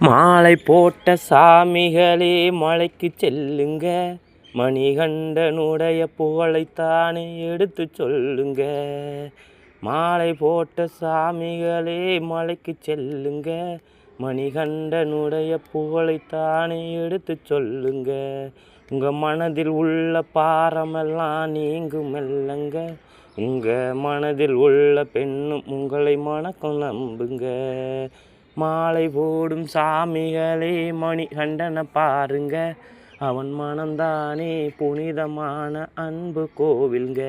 மாலை போட்ட சாமிகளே மலைக்கு செல்லுங்க. மணிகண்டனுடைய புகழைத்தானே எடுத்து சொல்லுங்க. மாலை போட்ட சாமிகளே மலைக்கு செல்லுங்க. மணிகண்டனுடைய புகழைத்தானே எடுத்து சொல்லுங்க. உங்கள் மனதில் உள்ள பாரமெல்லாம் நீங்கும் மெல்லங்க. உங்கள் மனதில் உள்ள பெண்ணும் உங்களை மணக்கம் நம்புங்க. மாலை போடும் சாமிகளே மணிகண்டனை பாருங்க. அவன் மனம்தானே புனிதமான அன்பு கோவில்ங்க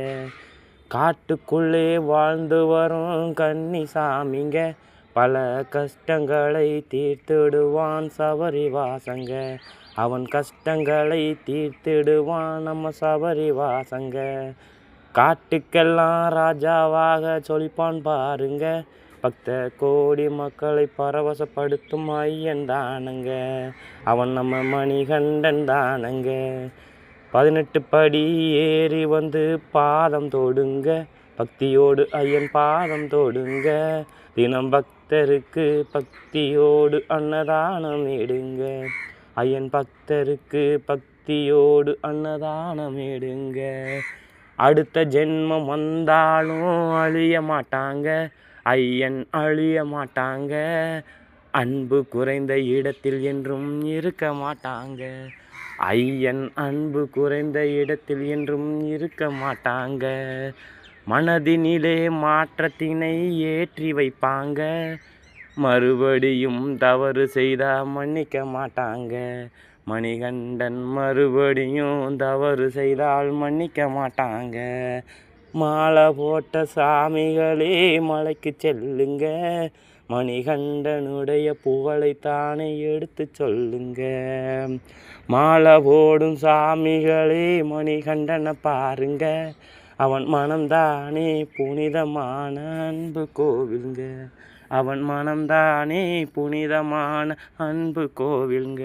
காட்டுக்குள்ளே வாழ்ந்து வரும் கன்னி சாமிங்க. பல கஷ்டங்களை தீர்த்திடுவான் சபரி வாசங்க அவன் கஷ்டங்களை தீர்த்திடுவான் நம்ம சபரி வாசங்க காட்டுக்கெல்லாம் ராஜாவாக சொலிப்பான் பாருங்க. பக்த கோடி மக்களை பரவசப்படுத்தும் ஐயன் தானுங்க. அவன் நம்ம மணிகண்டன் தானுங்க. பதினெட்டு படி ஏறி வந்து பாதம் தொடுங்க. பக்தியோடு ஐயன் பாதம் தொடுங்க. தினம் பக்தருக்கு பக்தியோடு அன்னதானம் இடுங்க. ஐயன் பக்தருக்கு பக்தியோடு அன்னதானம் இடுங்க. அடுத்த ஜென்மம் வந்தாலும் அழிய மாட்டாங்க. ஐயன் அழிய மாட்டாங்க. அன்பு குறைந்த இடத்தில் என்றும் இருக்க மாட்டாங்க. ஐயன் அன்பு குறைந்த இடத்தில் என்றும் இருக்க மாட்டாங்க. மனதினிலே மாற்றத்தினை ஏற்றி வைப்பாங்க. மறுபடியும் தவறு செய்தால் மன்னிக்க மாட்டாங்க. மணிகண்டன் மறுபடியும் தவறு செய்தால் மன்னிக்க மாட்டாங்க. மாலை போட்ட சாமிகளே மலைக்கு செல்லுங்க. மணிகண்டனுடைய புகழைத்தானே எடுத்து சொல்லுங்க. மாலை போடும் சாமிகளே மணிகண்டனை பாருங்க. அவன் மனம்தானே புனிதமான அன்பு கோவிலுங்க. அவன் மனம்தானே புனிதமான அன்பு கோவிலுங்க.